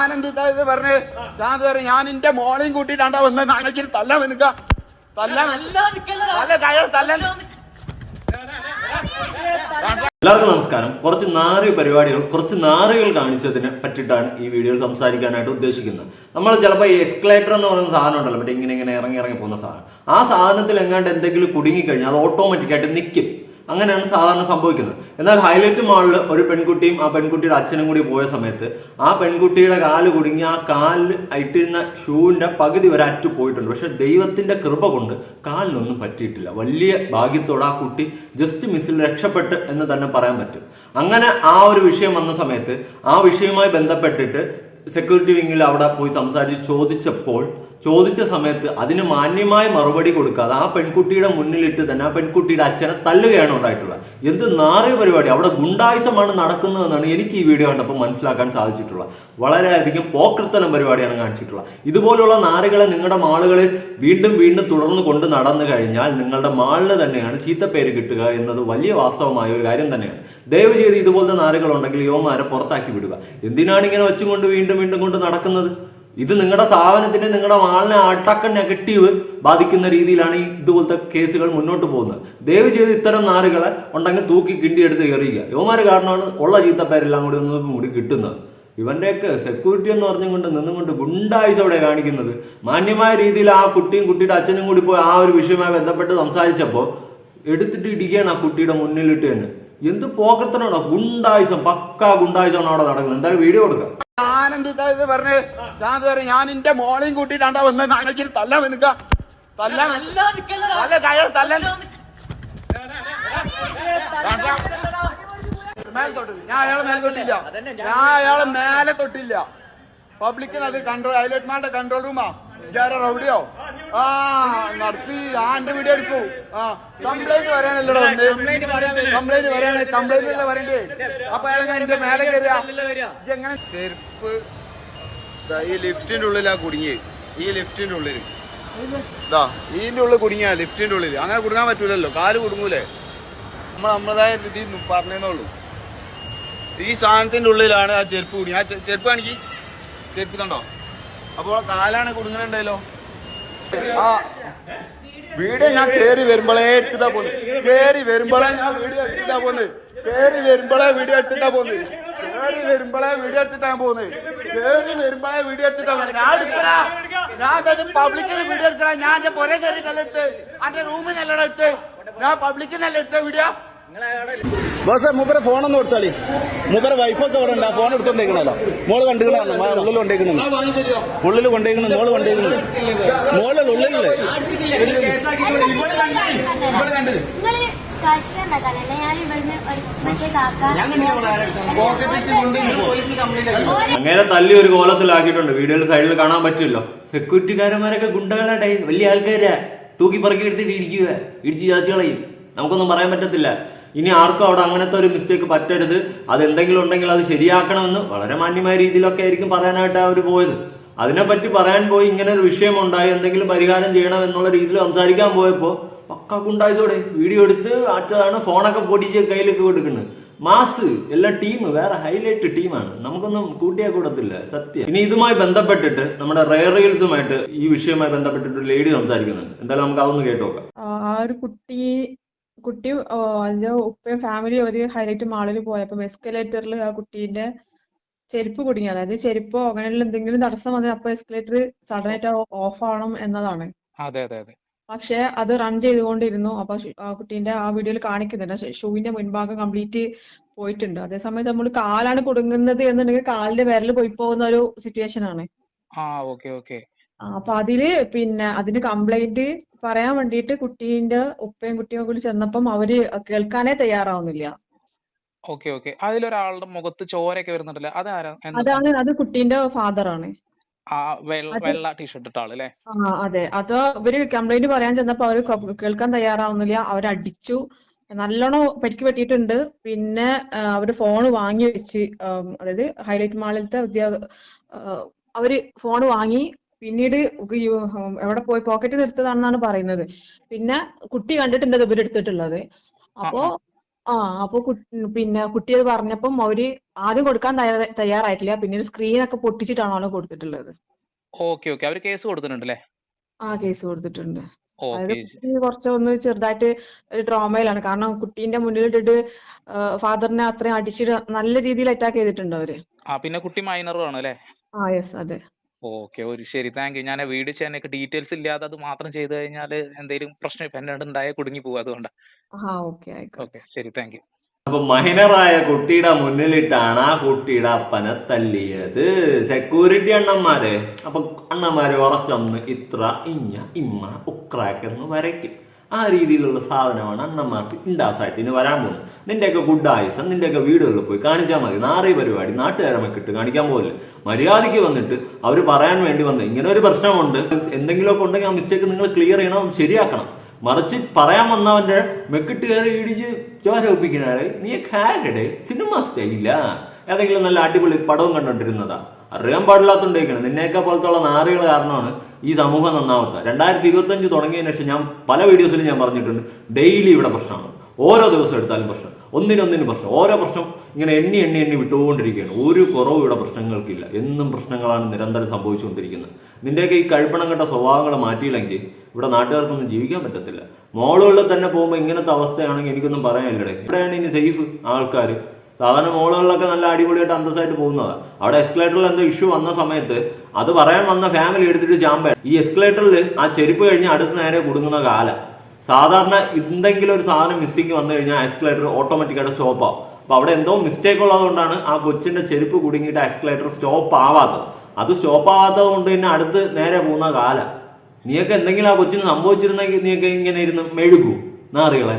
ഞാനെന്ത് ഇത് പറഞ്ഞേ? ഞാൻ പറഞ്ഞു ഞാൻ എന്റെ മോളെയും കൂട്ടിട്ടാണ്ടാ വന്ന്. നാണച്ചിൽ തല്ലാൻ നിൽക്ക തല്ലാൻ തല്ലാൻ എല്ലാവർക്കും നമസ്കാരം. കുറച്ച് നാറി പരിപാടികൾ കുറച്ച് നാറികൾ കാണിച്ചതിനെ പറ്റിയിട്ടാണ് ഈ വീഡിയോ സംസാരിക്കാനായിട്ട് ഉദ്ദേശിക്കുന്നത്. നമ്മൾ ചിലപ്പോൾ ഈ എക്സ്കലേറ്റർ എന്ന് പറയുന്ന സാധനം ഉണ്ടല്ലോ മറ്റേ ഇങ്ങനെ ഇങ്ങനെ ഇറങ്ങി ഇറങ്ങി പോകുന്ന സാധനം. ആ സാധനത്തിൽ എങ്ങാണ്ട് എന്തെങ്കിലും കുടുങ്ങിക്കഴിഞ്ഞാൽ അത് ഓട്ടോമാറ്റിക്കായിട്ട് നിൽക്കും അങ്ങനെയാണ് സാധാരണ സംഭവിക്കുന്നത്. എന്നാൽ ഹൈലൈറ്റ് മാളിൽ ഒരു പെൺകുട്ടിയും ആ പെൺകുട്ടിയുടെ അച്ഛനും കൂടി പോയ സമയത്ത് ആ പെൺകുട്ടിയുടെ കാൽ കുടുങ്ങി ആ കാലിൽ ഇട്ടിരുന്ന ഷൂവിന്റെ പകുതി വരെ അറ്റു പോയിട്ടുണ്ട്. പക്ഷെ ദൈവത്തിന്റെ കൃപ കൊണ്ട് കാലിനൊന്നും പറ്റിയിട്ടില്ല. വലിയ ഭാഗ്യത്തോടെ ആ കുട്ടി ജസ്റ്റ് മിസ്സിൽ രക്ഷപ്പെട്ട് എന്ന് തന്നെ പറയാൻ പറ്റും. അങ്ങനെ ആ ഒരു വിഷയം വന്ന സമയത്ത് ആ വിഷയവുമായി ബന്ധപ്പെട്ടിട്ട് സെക്യൂരിറ്റി വിങ്ങിൽ അവിടെ പോയി സംസാരിച്ച് ചോദിച്ചപ്പോൾ ചോദിച്ച സമയത്ത് അതിന് മാന്യമായ മറുപടി കൊടുക്കാതെ ആ പെൺകുട്ടിയുടെ മുന്നിലിട്ട് തന്നെ ആ പെൺകുട്ടിയുടെ അച്ഛനെ തല്ലുകയാണ് ഉണ്ടായിട്ടുള്ളത്. എന്ത് നാറിയ പരിപാടി? അവിടെ ഗുണ്ടായുസമാണ് നടക്കുന്നതെന്നാണ് എനിക്ക് ഈ വീഡിയോ കണ്ടപ്പോൾ മനസ്സിലാക്കാൻ സാധിച്ചിട്ടുള്ളത്. വളരെയധികം പോക്കൃത്തനം പരിപാടിയാണ് കാണിച്ചിട്ടുള്ളത്. ഇതുപോലുള്ള നാറികളെ നിങ്ങളുടെ മാളുകളിൽ വീണ്ടും വീണ്ടും തുടർന്ന് കൊണ്ട് നടന്നു കഴിഞ്ഞാൽ നിങ്ങളുടെ മാളിന് തന്നെയാണ് ചീത്തപ്പേര് കിട്ടുക എന്നത് വലിയ വാസ്തവമായ ഒരു കാര്യം തന്നെയാണ്. ദയവ് ചെയ്ത് ഇതുപോലത്തെ നാറികളുണ്ടെങ്കിൽ യുവമാരെ പുറത്താക്കി വിടുക. എന്തിനാണ് ഇങ്ങനെ വെച്ചുകൊണ്ട് വീണ്ടും വീണ്ടും കൊണ്ട് നടക്കുന്നത്? ഇത് നിങ്ങളുടെ സ്ഥാപനത്തിന് നിങ്ങളുടെ മാളിനെ അടക്ക നെഗറ്റീവ് ബാധിക്കുന്ന രീതിയിലാണ് ഈ ഇതുപോലത്തെ കേസുകൾ മുന്നോട്ട് പോകുന്നത്. ദയവ് ചെയ്ത് ഇത്തരം നാറുകളെ ഉണ്ടെങ്കിൽ തൂക്കി കിണ്ടിയെടുത്ത് എറിയുക. യുവമാർ കാരണമാണ് ഉള്ള ചീത്തപ്പേരെല്ലാം കൂടി ഒന്നും കൂടി കിട്ടുന്നത്. ഇവന്റെയൊക്കെ സെക്യൂരിറ്റി എന്ന് പറഞ്ഞുകൊണ്ട് നിന്നുകൊണ്ട് ഗുണ്ടായുസ് അവിടെ കാണിക്കുന്നത്. മാന്യമായ രീതിയിൽ ആ കുട്ടിയും കുട്ടിയുടെ അച്ഛനും കൂടി പോയി ആ ഒരു വിഷയവുമായി ബന്ധപ്പെട്ട് സംസാരിച്ചപ്പോൾ എടുത്തിട്ട് ഇടിക്കുകയാണ് ആ കുട്ടിയുടെ മുന്നിലിട്ട് തന്നെ. എന്ത് പോക്കത്തനാണോ? ഗുണ്ടായുസം പക്കാ ഗുണ്ടായുസമാണ് അവിടെ നടക്കുന്നത്. എന്തായാലും വീഡിയോ കൊടുക്കാം ഞാനെന്ത് ഇതാ ഇത് പറഞ്ഞേ ഞാൻ ഞാൻ എന്റെ മോളെയും കൂട്ടിട്ടാണ്ടാ വന്ന്. നാണച്ചിൽ തല്ലാൻ നിൽക്ക. തല്ലാൻ തല്ല കയ്യോ തല്ലാൻ. ഞാൻ അയാളെ മേലെ തൊട്ടില്ല ഞാൻ അയാളെ മേലെ തൊട്ടില്ല. പബ്ലിക്കിന് അത് കൺട്രോൾ ഹൈലൈറ്റ് മാളുടെ കൺട്രോൾ റൂമാ ഇതാരാ റൗഡിയോ ആ നടത്തി ആ എന്റെ വീഡിയോ എടുക്കൂ. ആ കംപ്ലൈന്റ് വരാനല്ലോ കംപ്ലൈന്റ് വരാനാണ് കംപ്ലൈന്റ് അല്ല വരണ്ടേ? അപ്പൊ അയാൾ ഞാൻ എന്റെ മേലെ കയറിയ എങ്ങനെ ചെരുപ്പ് ദാ ഈ ലിഫ്റ്റിന്റെ ഉള്ളിലാ കുടുങ്ങി ഈ ലിഫ്റ്റിന്റെ ഉള്ളിൽ ഇതാ ഇതിന്റെ ഉള്ളിൽ കുടുങ്ങിയാ ലിഫ്റ്റിന്റെ ഉള്ളിൽ അങ്ങനെ കുടുങ്ങാൻ പറ്റൂലല്ലോ. കാൽ കുടുങ്ങൂലേ? നമ്മൾ നമ്മളതായ രീതി പറഞ്ഞേന്നുള്ളൂ ഈ സാധനത്തിന്റെ ഉള്ളിലാണ് ആ ചെരുപ്പ് കുടുങ്ങി ആ ചെരുപ്പ് കാണിക്ക്. ചെരുപ്പ് കണ്ടോ? അപ്പോൾ കാലാണ് കുടുങ്ങണുണ്ടല്ലോ. ആ. വീട് ഞാൻ കേറി വരുമ്പോഴേ എടുത്തിട്ടാ പോന്ന്. കേറി വരുമ്പോഴേ ഞാൻ വീഡിയോ എടുത്തിട്ടാ പോന്ന്. കേറി വരുമ്പോഴേ വീഡിയോ എടുത്തിട്ടാ പോന്ന്. കേറി വരുമ്പോഴേ വീഡിയോ എടുത്തിട്ടാ പോന്ന്. കേറി വരുമ്പോഴേ വീഡിയോ എടുത്തിട്ടാ ഞാൻ എടുക്കടാ ഞാൻ പബ്ലിക്കിന് വീഡിയോ എടുക്കടാ ഞാൻ എന്റെ പുറേ കയറിട്ടല്ല അന്റെ റൂമിൽ റൂമിനല്ലടാ എടുത്ത് ഞാൻ പബ്ലിക്കിനല്ല എടുത്ത വീഡിയോ ബോസേ മൂപ്പരെ ഫോണൊന്ന് കൊടുത്താളി. മൂപ്പരെ വൈഫൊക്കെ അവിടെ ഉണ്ട്. ആ ഫോൺ എടുത്തോണ്ടേക്കണല്ലോ മോൾ കണ്ടിക്കണല്ലോ ഉള്ളിൽ കൊണ്ടേക്കണു ഉള്ളിൽ കൊണ്ടേക്കണു മോൾ കൊണ്ടേക്കണു മോളിൽ ഉള്ളിലുണ്ട് അങ്ങനെ തല്ലി ഒരു കോലത്തിലാക്കിയിട്ടുണ്ട്. വീഡിയോയിൽ സൈഡിൽ കാണാൻ പറ്റുമല്ലോ സെക്യൂരിറ്റിക്കാരന്മാരൊക്കെ ഗുണ്ടകളാടേ. വലിയ ആൾക്കാരാ. തൂക്കി പറക്കി എടുത്തിട്ട് ഇടിക്കുക ഇടിച്ച് ചാച്ചു കളയും നമുക്കൊന്നും പറയാൻ പറ്റത്തില്ല. ഇനി ആർക്കും അവിടെ അങ്ങനത്തെ ഒരു മിസ്റ്റേക്ക് പറ്റരുത്. അത് എന്തെങ്കിലും ഉണ്ടെങ്കിൽ അത് ശരിയാക്കണമെന്ന് വളരെ മാന്യമായ രീതിയിലൊക്കെ ആയിരിക്കും പറയാനായിട്ട് അവർ പോയത്. അതിനെപ്പറ്റി പറയാൻ പോയി ഇങ്ങനെ ഒരു വിഷയം ഉണ്ടായി എന്തെങ്കിലും പരിഹാരം ചെയ്യണം എന്നുള്ള രീതിയിൽ സംസാരിക്കാൻ പോയപ്പോൾ പക്ക കുണ്ടായിച്ചോടെ വീഡിയോ എടുത്ത് മറ്റതാണ് ഫോണൊക്കെ പൊടിച്ച് കയ്യിലേക്ക് കൊടുക്കുന്നത്. മാസ് എല്ലാ ടീം വേറെ ഹൈലൈറ്റ് ടീമാണ് നമുക്കൊന്നും കൂട്ടിയാ കൂടത്തില്ല സത്യം. ഇനി ഇതുമായി ബന്ധപ്പെട്ടിട്ട് നമ്മുടെ റെയർ റീൽസുമായിട്ട് ഈ വിഷയവുമായി ബന്ധപ്പെട്ടിട്ട് ലേഡി സംസാരിക്കുന്നുണ്ട്. എന്തായാലും നമുക്ക് അതൊന്ന് കേട്ടു നോക്കാം ആ ആ ഒരു കുട്ടി കുട്ടി അതിന്റെ ഉപ്പയും ഫാമിലി ഒരു ഹൈലൈറ്റ് മാളിൽ പോയപ്പോ എസ്കലേറ്ററിൽ ആ കുട്ടീന്റെ ചെരുപ്പ് കുടുങ്ങി. അതായത് ചെരുപ്പോ അങ്ങനെയുള്ള എന്തെങ്കിലും തടസ്സം വന്നാൽ അപ്പൊ എസ്കലേറ്റർ സഡൻ ആയിട്ട് ഓഫ് ആവണം എന്നതാണ്. അതെ അതെ അതെ. പക്ഷെ അത് റൺ ചെയ്തുകൊണ്ടിരുന്നു. അപ്പൊ ആ കുട്ടീന്റെ ആ വീഡിയോയിൽ കാണിക്കുന്നുണ്ട്. ഷൂവിന്റെ മുൻഭാഗം കംപ്ലീറ്റ് പോയിട്ടുണ്ട്. അതേസമയത്ത് നമ്മൾ കാലാണ് കുടുങ്ങുന്നത് എന്നുണ്ടെങ്കിൽ കാലിന്റെ വിരൽ പോയി പോകുന്ന ഒരു സിറ്റുവേഷൻ ആണ്. ആ ഓക്കെ ഓക്കെ. അപ്പൊ അതിൽ പിന്നെ അതിന് കംപ്ലൈന്റ് പറയാൻ വേണ്ടിയിട്ട് കുട്ടീന്റെ ഉപ്പയും കുട്ടിയും കൂടി ചെന്നപ്പം അവർ കേൾക്കാനേ തയ്യാറാവുന്നില്ല. Okay okay. അതിലൊരാളുടെ മുഖത്ത് ചോരയൊക്കെ വരുന്നുണ്ടല്ലോ? അതാരാ? അതാണ് അത് കുട്ടീന്റെ ഫാദർ ആണ് ആ വെള്ള അത് ടീഷർട്ട് ഇട്ട ആൾ അല്ലേ ആ അതെ. അത് ഇവർ കംപ്ലൈന്റ് പറയാൻ ചെന്നപ്പോ അവർ കേൾക്കാൻ തയ്യാറാവുന്നില്ല. അവരടിച്ചു. നല്ലോണം പരിക്ക് പറ്റിയിട്ടുണ്ട്. പിന്നെ അവർ ഫോൺ വാങ്ങി വെച്ച്. അതായത് ഹൈലൈറ്റ് മാളിലത്തെ ഉദ്യോഗ അവർ ഫോൺ വാങ്ങി. പിന്നീട് എവിടെ പോയി പോക്കറ്റ് എടുത്തതാണെന്നാണ് പറയുന്നത്. പിന്നെ കുട്ടി കണ്ടിട്ടുണ്ട് ഇവരെടുത്തിട്ടുള്ളത് അപ്പോ ആ അപ്പൊ പിന്നെ കുട്ടി അത് പറഞ്ഞപ്പം അവർ ആദ്യം കൊടുക്കാൻ തയ്യാറ- തയ്യാറായിട്ടില്ല. പിന്നീട് സ്ക്രീനൊക്കെ പൊട്ടിച്ചിട്ടാണ് കൊടുത്തിട്ടുള്ളത്. Okay okay. അവർ കേസ് കൊടുത്തിട്ടുണ്ട് അല്ലേ ആ കേസ് കൊടുത്തിട്ടുണ്ട്. കുറച്ച് ഒന്ന് ചെറുതായിട്ട് ഒരു ട്രോമയിലാണ് കാരണം കുട്ടീന്റെ മുന്നിലിട്ടിട്ട് ഫാദറിനെ അത്രയും അടിച്ചിട്ട് നല്ല രീതിയിൽ അറ്റാക്ക് ചെയ്തിട്ടുണ്ട് അവർ. ആ പിന്നെ കുട്ടി മൈനറും ആണ് അല്ലേ ആ യെസ് അതെ. ഓക്കെ ഒരു ശരി. Thank you. ഞാൻ വീഡിയോ ചെയ്യാനൊക്കെ ഡീറ്റെയിൽസ് ഇല്ലാതെ അത് മാത്രം ചെയ്തു കഴിഞ്ഞാൽ എന്തെങ്കിലും പ്രശ്നം ഇപ്പൊ എന്നോട് ഉണ്ടായ കുടുങ്ങി പോകും അതുകൊണ്ടാ. ആ ഓക്കെ ആയിക്കോട്ടെ. ഓക്കെ ശരി. Thank you. അപ്പൊ മൈനറായ കുട്ടിയുടെ മുന്നിലിട്ടാണ് ആ കുട്ടിയുടെ അപ്പനെ തല്ലിയത്. സെക്യൂരിറ്റി അണ്ണന്മാരെ. അപ്പൊ അണ്ണന്മാര് ഉറച്ചൊന്ന് ഇത്ര ഇഞ്ഞ ഇമ്മ ഉക്രാക്കെന്ന് വരയ്ക്കും. ആ രീതിയിലുള്ള സാധനമാണ് അണ്ണന്മാർക്ക് ഇൻഡാസായിട്ട് ഇനി വരാൻ പോകുന്നത്. നിന്റെയൊക്കെ ഗുഡ് ആയുസം നിന്റെയൊക്കെ വീടുകളിൽ പോയി കാണിച്ചാൽ മതി. നാറേ പരിപാടി നാട്ടുകാരെ ഇട്ട് കാണിക്കാൻ പോകില്ല മര്യാദയ്ക്ക് വന്നിട്ട് അവർ പറയാൻ വേണ്ടി വന്നു ഇങ്ങനെ ഒരു പ്രശ്നമുണ്ട്. എന്തെങ്കിലുമൊക്കെ ഉണ്ടെങ്കിൽ ആ മിസ്റ്റേക്ക് നിങ്ങൾ ക്ലിയർ ചെയ്യണം ശരിയാക്കണം. മറിച്ച് പറയാൻ വന്നവന്റെ മെക്കിട്ട് കയറി ഇടിച്ച് ചോര ഒപ്പിക്കണേ നീ കാരഡ് സിനിമ സ്റ്റൈലില്ല ഏതെങ്കിലും നല്ല അടിപൊളി പടവും കണ്ടോണ്ടിരുന്നതാ. അറിയാൻ പാടില്ലാത്തോണ്ടേക്കാണ്. നിന്നേക്കാ പോലത്തുള്ള നാറുകൾ കാരണമാണ് ഈ സമൂഹം നന്നാവുക രണ്ടായിരത്തി ഇരുപത്തഞ്ച് തുടങ്ങിയതിന് ശേഷം ഞാൻ പല വീഡിയോസിലും ഞാൻ പറഞ്ഞിട്ടുണ്ട് ഡെയിലി ഇവിടെ പ്രശ്നമാണ്. ഓരോ ദിവസം എടുത്താലും പ്രശ്നം. ഒന്നിനൊന്നിന് പ്രശ്നം. ഓരോ പ്രശ്നം ഇങ്ങനെ എണ്ണി എണ്ണി എണ്ണി വിട്ടുകൊണ്ടിരിക്കുകയാണ്. ഒരു കുറവും ഇവിടെ പ്രശ്നങ്ങൾക്കില്ല. എന്നും പ്രശ്നങ്ങളാണ് നിരന്തരം സംഭവിച്ചുകൊണ്ടിരിക്കുന്നത്. നിന്റെയൊക്കെ ഈ കഴിപ്പണം കെട്ട സ്വഭാവങ്ങൾ മാറ്റിയില്ലെങ്കിൽ ഇവിടെ നാട്ടുകാർക്കൊന്നും ജീവിക്കാൻ പറ്റത്തില്ല. മോളുകളിൽ തന്നെ പോകുമ്പോൾ ഇങ്ങനത്തെ അവസ്ഥയാണെങ്കിൽ എനിക്കൊന്നും പറയാനില്ലടേ. ഇവിടെയാണ് ഇനി സേഫ് ആൾക്കാർ സാധാരണ മോളുകളിലൊക്കെ നല്ല അടിപൊളിയായിട്ട് അന്തസ്സായിട്ട് പോകുന്നതാണ് അവിടെ എസ്കലേറ്ററിൽ എന്തോ ഇഷ്യൂ വന്ന സമയത്ത് അത് പറയാൻ വന്ന ഫാമിലി എടുത്തിട്ട് ചാമ്പ ഈ എസ്കലേറ്ററിൽ ആ ചെരുപ്പ് കഴിഞ്ഞ് അടുത്ത നേരെ കുടുങ്ങുന്ന കാലം. സാധാരണ എന്തെങ്കിലും ഒരു സാധനം മിസ്സിങ് വന്നു കഴിഞ്ഞാൽ എസ്കലേറ്റർ ഓട്ടോമാറ്റിക്കായിട്ട് സ്റ്റോപ്പ് ആവും. അപ്പൊ അവിടെ എന്തോ മിസ്റ്റേക്ക് ഉള്ളതുകൊണ്ടാണ് ആ കൊച്ചിന്റെ ചെരുപ്പ് കുടുങ്ങിയിട്ട് എസ്കലേറ്റർ സ്റ്റോപ്പ് ആവാത്തത്. അത് സ്റ്റോപ്പ് ആവാത്തത് കൊണ്ട് തന്നെ അടുത്ത് നേരെ പോകുന്ന കാലം. നീയൊക്കെ എന്തെങ്കിലും ആ കൊച്ചിന് സംഭവിച്ചിരുന്നെങ്കിൽ നീയൊക്കെ ഇങ്ങനെ ഇരുന്ന് മെഴുകൂ. നാറികളെ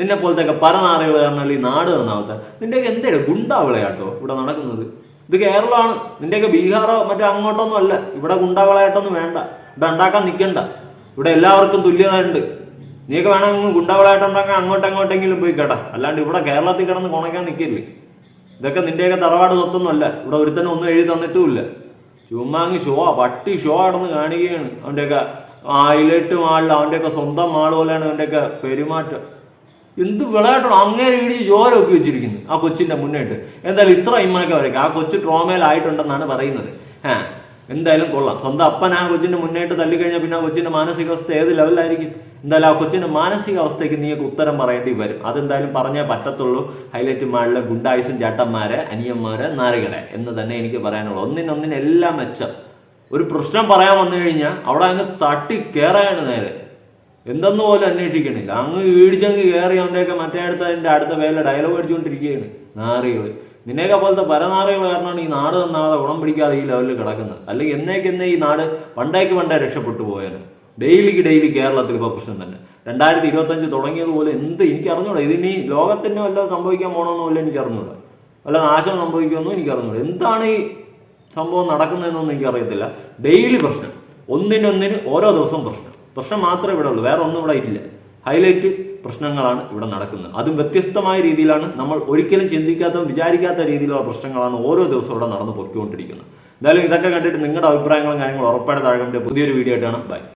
നിന്നെ പോലത്തെ പല നാറികൾ കാരണം ഈ നാട് നന്നാവത്തെ നിന്റെയൊക്കെ എന്തേലും ഗുണ്ടാവിളയാട്ടോ ഇവിടെ നടക്കുന്നത്? ഇത് കേരളമാണ്. നിന്റെയൊക്കെ ബീഹാറോ മറ്റോ അങ്ങോട്ടൊന്നും അല്ല. ഇവിടെ ഗുണ്ടാവിളയായിട്ടൊന്നും വേണ്ട. ഇവിടെ ഉണ്ടാക്കാൻ നിൽക്കണ്ട ഇവിടെ എല്ലാവർക്കും തുല്യത ഉണ്ട് നീയൊക്കെ വേണമെങ്കിൽ ഉണ്ടാക്കാൻ അങ്ങോട്ട് അങ്ങോട്ടെങ്കിലും പോയി കേട്ടാ. അല്ലാണ്ട് ഇവിടെ കേരളത്തിൽ കിടന്ന് കുണയ്ക്കാൻ നിൽക്കില്ലേ ഇതൊക്കെ നിന്റെയൊക്കെ തറവാട് സ്വത്തൊന്നും അല്ല ഇവിടെ ഒരുത്തനും ഒന്നും എഴുതി തന്നിട്ടുമില്ല. ചുമ്മാങ്ങി ഷോ പട്ടി ഷോ ആടന്ന് കാണിക്കുകയാണ്. അവന്റെയൊക്കെ ഹൈലൈറ്റ് മാളിൽ അവന്റെയൊക്കെ സ്വന്തം മാൾ പോലെയാണ് അവന്റെയൊക്കെ പെരുമാറ്റം. എന്ത് വിളയായിട്ടാണ് അങ്ങനെ ഇടിച്ച് ജോര ഒക്കെ വെച്ചിരിക്കുന്നു ആ കൊച്ചിന്റെ മുന്നേട്ട്. എന്തായാലും ഇത്ര ഇമ്മാക്കെ വരയ്ക്കും ആ കൊച്ചു ട്രോമയിലായിട്ടുണ്ടെന്നാണ് പറയുന്നത്. ഏ എന്തായാലും കൊള്ളാം. സ്വന്തം അപ്പൻ ആ കൊച്ചിന്റെ മുന്നേട്ട് തല്ലിക്കഴിഞ്ഞാൽ പിന്നെ ആ കൊച്ചിന്റെ മാനസികാവസ്ഥ ഏത് ലെവലായിരിക്കും എന്തായാലും ആ കൊച്ചിന്റെ മാനസികാവസ്ഥയ്ക്ക് നീയൊക്കെ ഉത്തരം പറയേണ്ടി വരും. അതെന്തായാലും പറഞ്ഞേ പറ്റത്തുള്ളൂ. ഹൈലൈറ്റ് മാളിലെ ഗുണ്ടായുസും ചേട്ടന്മാരെ അനിയന്മാരെ നാരുകളെ എന്ന് തന്നെ എനിക്ക് പറയാനുള്ളൂ. ഒന്നിനൊന്നിനെല്ലാം മെച്ചം. ഒരു പ്രശ്നം പറയാൻ വന്നു കഴിഞ്ഞാൽ അവിടെ അങ്ങ് തട്ടി കയറാണ് നേരെ. എന്തെന്ന് പോലും അന്വേഷിക്കണില്ല. അങ്ങ് ഈടിച്ചങ്ങ് കയറി അവന്റെയൊക്കെ മറ്റേ അടുത്ത അതിന്റെ അടുത്ത വേല ഡയലോഗ് അടിച്ചുകൊണ്ടിരിക്കുകയാണ് നാറികൾ നിന്നെയൊക്കെ പോലത്തെ പരനാറികൾ കാരണമാണ് ഈ നാട് നന്നാതെ ഗുണം പിടിക്കാതെ ഈ ലെവലിൽ കിടക്കുന്നത്. അല്ലെങ്കിൽ എന്നേക്കെന്നേ ഈ നാട് പണ്ടേക്ക് പണ്ടേ രക്ഷപ്പെട്ടു പോയാലും ഡെയിലിക്ക് ഡെയിലി കേരളത്തിൽ ഇപ്പോൾ പ്രശ്നം തന്നെ. രണ്ടായിരത്തി ഇരുപത്തഞ്ച് തുടങ്ങിയതുപോലെ എന്ത് എനിക്ക് അറിഞ്ഞൂടാ ഇതിനി ലോകത്തിന് വല്ല സംഭവിക്കാൻ പോകണമെന്ന് പോലും എനിക്ക് അറിഞ്ഞൂടാ വല്ല നാശം സംഭവിക്കുമെന്നും എനിക്ക് അറിഞ്ഞൂടാ എന്താണ് ഈ സംഭവം നടക്കുന്നതെന്നൊന്നും എനിക്കറിയത്തില്ല. ഡെയിലി പ്രശ്നം. ഒന്നിനൊന്നിന് ഓരോ ദിവസവും പ്രശ്നം. പ്രശ്നം മാത്രമേ ഇവിടെ ഉള്ളൂ. വേറെ ഒന്നും ഇവിടെ ഇല്ല ഹൈലൈറ്റ് പ്രശ്നങ്ങളാണ് ഇവിടെ നടക്കുന്നത്. അതും വ്യത്യസ്തമായ രീതിയിലാണ് നമ്മൾ ഒരിക്കലും ചിന്തിക്കാത്തതും വിചാരിക്കാത്ത രീതിയിലുള്ള പ്രശ്നങ്ങളാണ് ഓരോ ദിവസവും ഇവിടെ നടന്നു പൊയ്ക്കൊണ്ടിരിക്കുന്നത് എന്തായാലും ഇതൊക്കെ കണ്ടിട്ട് നിങ്ങളുടെ അഭിപ്രായങ്ങളും കാര്യങ്ങളും ഉറപ്പായിട്ട് താഴെ പുതിയൊരു വീഡിയോ ആയിട്ടാണ് ബൈ